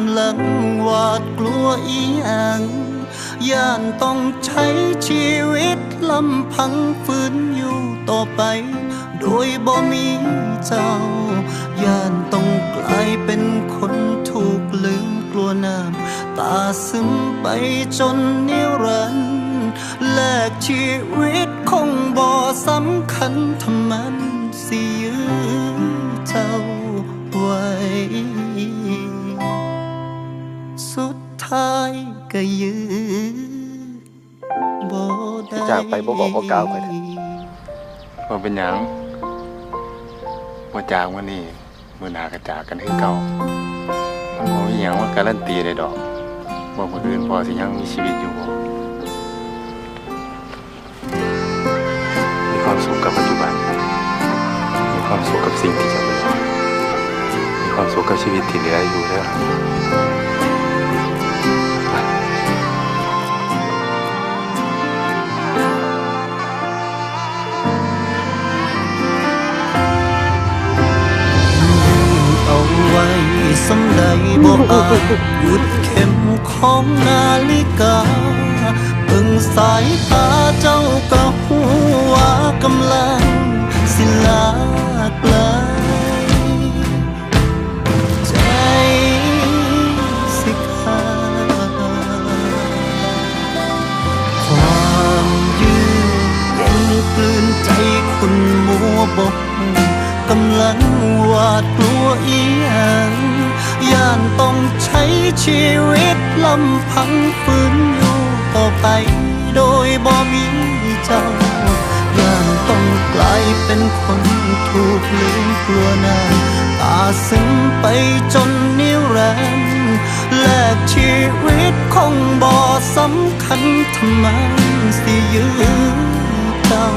ำลังหวาดกลัวอีหยังย่านต้องใช้ชีวิตลำพังฝืนอยู่ต่อไป โดยบ่มีเจ้า ย่านต้องกลายเป็นคนถูกลืมกลัวน้ำตาซึมไปจนนิรันดร์แลกชีวิตคงบ่สำคัญทำมันสิยื้อเจ้าไว้ ท้ายก็ยื้อบ่ได้จากไปบ่บอกบ่กล่าวไปเถอะว่าเป็นหยังว่าจากวันนี้มือหนากระจากกันคือเก่ามันบ่มีหยังว่าการันตีได้ดอกว่าคนอื่นพอสิยังมีชีวิตอยู่บ่มีความสุขกับปัจจุบันมีความสุขกับสิ่งที่จะเป็นมีความสุขกับชีวิตที่เหลืออยู่เด้อ สำใดบ่อาจหยุดเข็มของนาฬิกาเบิ่งสายตาเจ้าก็หูว่ากำลังสิลาไกลใจสิขาดความยืดเย็นกลืนใจคุณมัวบกกำลังหวาดกลัวอีหยังย่านต้อ ชีวิตลำพังฝืนอยู่ต่อไป โดยบ่มีเจ้าย่านต้องกลายเป็นคนถูกลืมกลัวหน้าตาซึ้งไปจนนิรันดร์แลกชีวิตคงบ่สำคัญทำไมสิยื้อเจ้า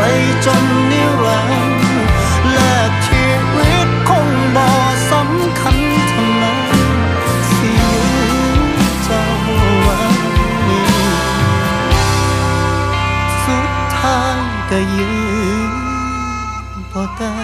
ไปจนนิรันดร์แลกชีวิตคงบ่สำคัญทำไมสิเจ้าวันนี้ สุดท้ายก็ยืนบ่ได้